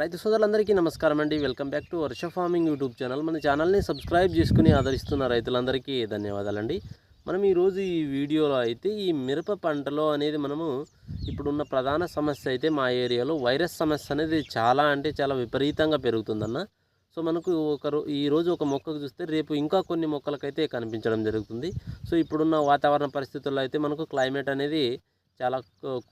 రైతు సోదరులందరికీ నమస్కారం అండి. Welcome back to Varsha farming YouTube channel. మన ఛానల్ని సబ్స్క్రైబ్ చేసుకుని ఆదరిస్తున్న రైతులందరికీ ధన్యవాదాలండి. మనం ఈరోజు ఈ వీడియోలో అయితే ఈ మిరప పంటలో అనేది మనము ఇప్పుడున్న ప్రధాన సమస్య అయితే మా ఏరియాలో వైరస్ సమస్య అనేది చాలా అంటే చాలా విపరీతంగా పెరుగుతుందన్న. సో మనకు ఒక ఈరోజు ఒక మొక్కకు చూస్తే రేపు ఇంకా కొన్ని మొక్కలకైతే కనిపించడం జరుగుతుంది. సో ఇప్పుడున్న వాతావరణ పరిస్థితుల్లో అయితే మనకు క్లైమేట్ అనేది చాలా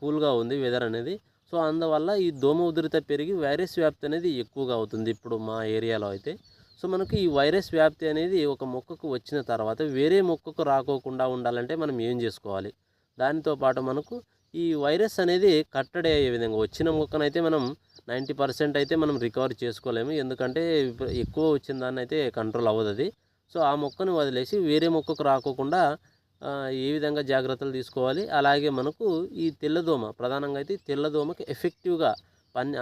కూల్గా ఉంది వెదర్ అనేది. సో అందువల్ల ఈ దోమ ఉధృత పెరిగి వైరస్ వ్యాప్తి అనేది ఎక్కువగా అవుతుంది ఇప్పుడు మా ఏరియాలో అయితే. సో మనకు ఈ వైరస్ వ్యాప్తి అనేది ఒక మొక్కకు వచ్చిన తర్వాత వేరే మొక్కకు రాకోకుండా ఉండాలంటే మనం ఏం చేసుకోవాలి? దానితో పాటు మనకు ఈ వైరస్ అనేది కట్టడి అయ్యే విధంగా వచ్చిన మొక్కనైతే మనం నైంటీ పర్సెంట్ అయితే మనం రికవర్ చేసుకోలేము. ఎందుకంటే ఎక్కువ వచ్చిన దాన్ని అయితే కంట్రోల్ అవ్వదు అది. సో ఆ మొక్కను వదిలేసి వేరే మొక్కకు రాకోకుండా ఏ విధంగా జాగ్రత్తలు తీసుకోవాలి? అలాగే మనకు ఈ తెల్లదోమ ప్రధానంగా అయితే తెల్లదోమకి ఎఫెక్టివ్గా పని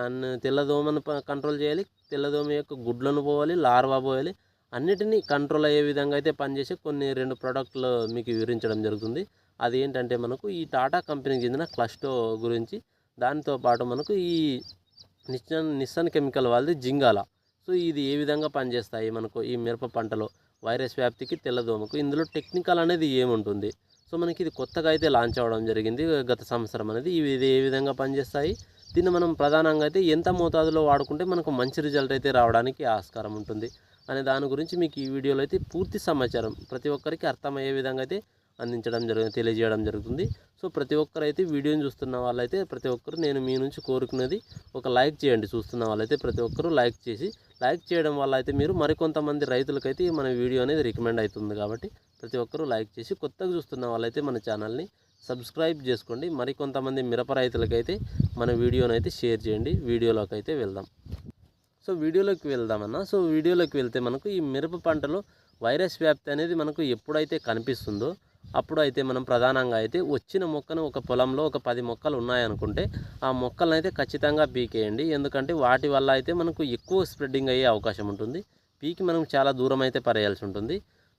తెల్లదోమను ప- కంట్రోల్ చేయాలి తెల్లదోమ యొక్క గుడ్లను పోవాలి లార్వా పోవాలి అన్నిటినీ కంట్రోల్ అయ్యే విధంగా అయితే పనిచేసే కొన్ని రెండు ప్రోడక్ట్లు మీకు వివరించడం జరుగుతుంది. అది ఏంటంటే మనకు ఈ టాటా కంపెనీకి చెందిన క్లస్టో గురించి దానితో పాటు మనకు ఈ నిస్సన్ నిస్సన్ కెమికల్ వాళ్ళది జింగాల. సో ఇది ఏ విధంగా పనిచేస్తాయి? మనకు ఈ మిరప పంటలో వైరస్ వ్యాప్తికి తెల్లదోమకు. ఇందులో టెక్నికల్ అనేది ఏముంటుంది? సో మనకి ఇది కొత్తగా అయితే లాంచ్ అవ్వడం జరిగింది. గత సంవత్సరం అనేది ఇవి ఇది ఏ విధంగా పనిచేస్తాయి. దీన్ని మనం ప్రధానంగా అయితే ఎంత మోతాదులో వాడుకుంటే మనకు మంచి రిజల్ట్ అయితే రావడానికి ఆస్కారం ఉంటుంది. అనే దాని గురించి మీకు ఈ వీడియోలో అయితే పూర్తి సమాచారం ప్రతి ఒక్కరికి అర్థమయ్యే విధంగా అయితే అందించడం జరుగుతుంది తెలియజేయడం జరుగుతుంది. సో ప్రతి ఒక్కరైతే వీడియోని చూస్తున్న వాళ్ళైతే ప్రతి ఒక్కరు నేను మీ నుంచి కోరుకునేది ఒక లైక్ చేయండి. చూస్తున్న వాళ్ళైతే ప్రతి ఒక్కరు లైక్ చేసి లైక్ చేయడం వల్ల అయితే మీరు మరికొంతమంది రైతులకైతే మన వీడియో అనేది రికమెండ్ అవుతుంది కాబట్టి ప్రతి ఒక్కరూ లైక్ చేసి కొత్తగా చూస్తున్న వాళ్ళైతే మన ఛానల్ని సబ్స్క్రైబ్ చేసుకోండి. మరికొంతమంది మిరప రైతులకైతే మన వీడియోని అయితే షేర్ చేయండి. వీడియోలోకి అయితే వెళ్దాం. సో వీడియోలోకి వెళ్దామన్నా సో వీడియోలోకి వెళ్తే మనకు ఈ మిరప పంటలో వైరస్ వ్యాప్తి అనేది మనకు ఎప్పుడైతే కనిపిస్తుందో అప్పుడు అయితే మనం ప్రధానంగా అయితే వచ్చిన మొక్కను ఒక పొలంలో ఒక పది మొక్కలు ఉన్నాయనుకుంటే ఆ మొక్కలను అయితే ఖచ్చితంగా పీకేయండి. ఎందుకంటే వాటి వల్ల అయితే మనకు ఎక్కువ స్ప్రెడ్డింగ్ అయ్యే అవకాశం ఉంటుంది. పీకి మనం చాలా దూరం అయితే పరేయాల్సి ఉంటుంది.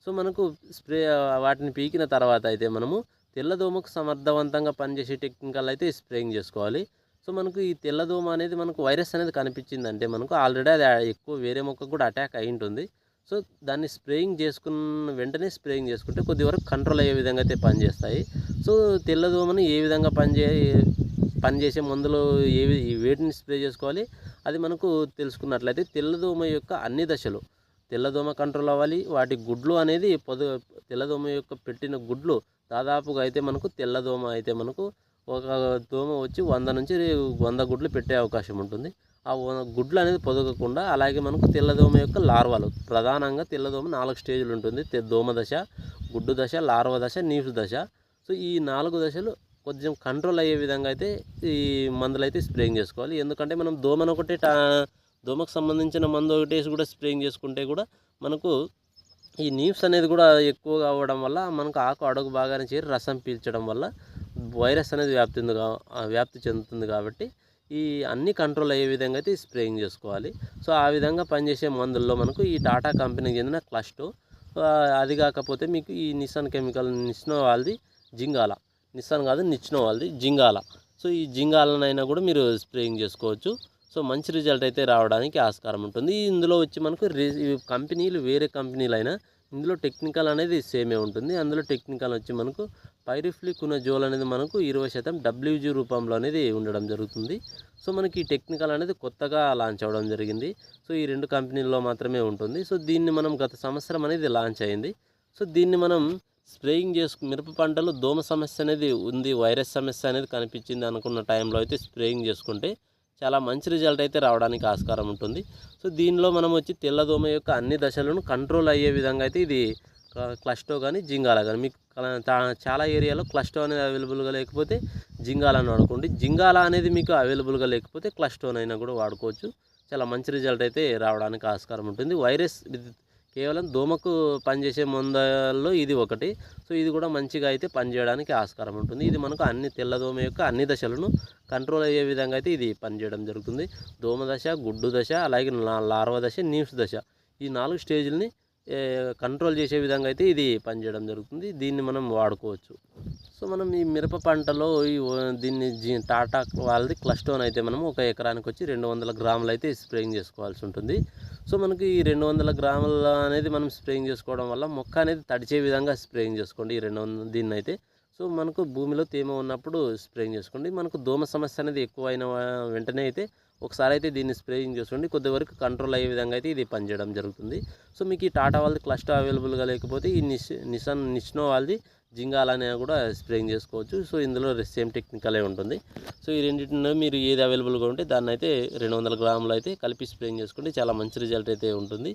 సో మనకు స్ప్రే వాటిని పీకిన తర్వాత అయితే మనము తెల్లదోమకు సమర్థవంతంగా పనిచేసే టెక్నికల్ అయితే స్ప్రేయింగ్ చేసుకోవాలి. సో మనకు ఈ తెల్లదోమ అనేది మనకు వైరస్ అనేది కనిపించిందంటే మనకు ఆల్రెడీ అది ఎక్కువ వేరే మొక్కకు కూడా అటాక్ అయి ఉంటుంది. సో దాన్ని స్ప్రేయింగ్ చేసుకున్న వెంటనే స్ప్రేయింగ్ చేసుకుంటే కొద్ది వరకు కంట్రోల్ అయ్యే విధంగా అయితే పనిచేస్తాయి. సో తెల్లదోమని ఏ విధంగా పనిచే పనిచేసే మందులు ఏవి వేటిని స్ప్రే చేసుకోవాలి అది మనకు తెలుసుకున్నట్లయితే తెల్లదోమ యొక్క అన్ని దశలు తెల్లదోమ కంట్రోల్ అవ్వాలి వాటి గుడ్లు అనేది పొదు తెల్లదోమ యొక్క పెట్టిన గుడ్లు దాదాపుగా అయితే మనకు తెల్లదోమ అయితే మనకు ఒక దోమ వచ్చి వంద నుంచి వంద గుడ్లు పెట్టే అవకాశం ఉంటుంది. ఆ గుడ్లు అనేది పొదగకుండా అలాగే మనకు తెల్లదోమ యొక్క లార్వాలు. ప్రధానంగా తెల్లదోమ నాలుగు స్టేజ్లు ఉంటుంది. దోమ దశ గుడ్డు దశ లార్వ దశ నీఫ్ దశ. సో ఈ నాలుగు దశలు కొంచెం కంట్రోల్ అయ్యే విధంగా అయితే ఈ మందులు అయితే స్ప్రేయింగ్ చేసుకోవాలి. ఎందుకంటే మనం దోమను ఒకటి దోమకు సంబంధించిన మందు ఒకటి వేసి కూడా స్ప్రేయింగ్ చేసుకుంటే కూడా మనకు ఈ నీవ్స్ అనేది కూడా ఎక్కువగా అవ్వడం వల్ల మనకు ఆకు అడుగు బాగానే చేరి రసం పీల్చడం వల్ల వైరస్ అనేది వ్యాప్తి వ్యాప్తి చెందుతుంది కాబట్టి ఈ అన్ని కంట్రోల్ అయ్యే విధంగా అయితే స్ప్రేయింగ్ చేసుకోవాలి. సో ఆ విధంగా పనిచేసే మందుల్లో మనకు ఈ టాటా కంపెనీకి చెందిన క్లస్టో అది కాకపోతే మీకు ఈ నిస్సాన్ కెమికల్ నిస్నో వాళ్ళది జింగాల. నిస్సాన్ కాదు నిచ్నో వాళ్ళది జింగాల. సో ఈ జింగాలనైనా కూడా మీరు స్ప్రేయింగ్ చేసుకోవచ్చు. సో మంచి రిజల్ట్ అయితే రావడానికి ఆస్కారం ఉంటుంది. ఇందులో వచ్చి మనకు కంపెనీలు వేరే కంపెనీలు అయినా ఇందులో టెక్నికల్ అనేది సేమే ఉంటుంది. అందులో టెక్నికల్ వచ్చి మనకు పైరిఫ్లికున జోల్ అనేది మనకు ఇరవై శాతం డబ్ల్యూజీ రూపంలో అనేది ఉండడం జరుగుతుంది. సో మనకి ఈ టెక్నికల్ అనేది కొత్తగా లాంచ్ అవ్వడం జరిగింది. సో ఈ రెండు కంపెనీల్లో మాత్రమే ఉంటుంది. సో దీన్ని మనం గత సంవత్సరం అనేది లాంచ్ అయింది. సో దీన్ని మనం స్ప్రేయింగ్ చేసుకు మిరప పంటలో దోమ సమస్య అనేది ఉంది వైరస్ సమస్య అనేది కనిపించింది అనుకున్న టైంలో అయితే స్ప్రేయింగ్ చేసుకుంటే చాలా మంచి రిజల్ట్ అయితే రావడానికి ఆస్కారం ఉంటుంది. సో దీనిలో మనం వచ్చి తెల్లదోమ యొక్క అన్ని దశలను కంట్రోల్ అయ్యే విధంగా అయితే ఇది క్లస్టో కానీ జింగాల కానీ మీకు చాలా ఏరియాలో క్లస్టో అనేది అవైలబుల్గా లేకపోతే జింగాలని వాడుకోండి. జింగాల అనేది మీకు అవైలబుల్గా లేకపోతే క్లస్టోనైనా కూడా వాడుకోవచ్చు. చాలా మంచి రిజల్ట్ అయితే రావడానికి ఆస్కారం ఉంటుంది. వైరస్ కేవలం దోమకు పనిచేసే మందుల్లో ఇది ఒకటి. సో ఇది కూడా మంచిగా అయితే పనిచేయడానికి ఆస్కారం ఉంటుంది. ఇది మనకు అన్ని తెల్లదోమ యొక్క అన్ని దశలను కంట్రోల్ అయ్యే విధంగా అయితే ఇది పనిచేయడం జరుగుతుంది. దోమ దశ గుడ్డు దశ అలాగే లా- లార్వా దశ నీమ్స్ దశ. ఈ నాలుగు స్టేజ్ని కంట్రోల్ చేసే విధంగా అయితే ఇది పనిచేయడం జరుగుతుంది. దీన్ని మనం వాడుకోవచ్చు. సో మనం ఈ మిరప పంటలో ఈ దీన్ని జీ- టాటా వాళ్ళది క్లస్టోన్ అయితే మనం ఒక ఎకరానికి వచ్చి రెండు వందల గ్రాములు అయితే స్ప్రేయింగ్ చేసుకోవాల్సి ఉంటుంది. సో మనకి ఈ రెండు వందల గ్రాముల అనేది మనం స్ప్రేయింగ్ చేసుకోవడం వల్ల మొక్క అనేది తడిచే విధంగా స్ప్రేయింగ్ చేసుకోండి ఈ రెండు వందల దీన్ని అయితే సో మనకు భూమిలో తేమ ఉన్నప్పుడు స్ప్రేయింగ్ చేసుకోండి. మనకు దోమ సమస్య అనేది ఎక్కువ అయిన వెంటనే అయితే ఒకసారి అయితే దీన్ని స్ప్రేయింగ్ చేసుకోండి. కొద్ది వరకు కంట్రోల్ అయ్యే విధంగా అయితే ఇది పనిచేయడం జరుగుతుంది. సో మీకు ఈ టాటా వాళ్ళది క్లస్టర్ అవైలబుల్గా లేకపోతే ఈ నిస్ నిసాన్ నిష్నో వాళ్ళది జింగాలనే కూడా స్ప్రేయింగ్ చేసుకోవచ్చు. సో ఇందులో సేమ్ టెక్నికలే ఉంటుంది. సో ఈ రెండింటిలో మీరు ఏది అవైలబుల్గా ఉంటే దాన్ని అయితే రెండు వందల గ్రాములు అయితే కలిపి స్ప్రేయింగ్ చేసుకోండి. చాలా మంచి రిజల్ట్ అయితే ఉంటుంది.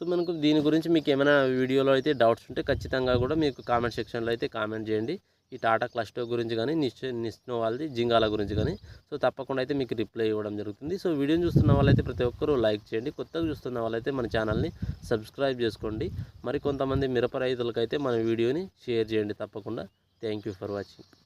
సో మనకు దీని గురించి మీకు ఏమైనా వీడియోలో అయితే డౌట్స్ ఉంటే ఖచ్చితంగా కూడా మీకు కామెంట్ సెక్షన్లో అయితే కామెంట్ చేయండి. ఈ టాటా క్లస్టో గురించి కానీ నిస్ నిస్నో వాళ్ళది జింగాల గురించి కానీ. సో తప్పకుండా అయితే మీకు రిప్లై ఇవ్వడం జరుగుతుంది. సో వీడియోని చూస్తున్న వాళ్ళైతే ప్రతి ఒక్కరూ లైక్ చేయండి. కొత్తగా చూస్తున్న వాళ్ళైతే మన ఛానల్ని సబ్స్క్రైబ్ చేసుకోండి. మరి కొంతమంది మిరప రైతులకైతే మన వీడియోని షేర్ చేయండి తప్పకుండా. Thank you for watching.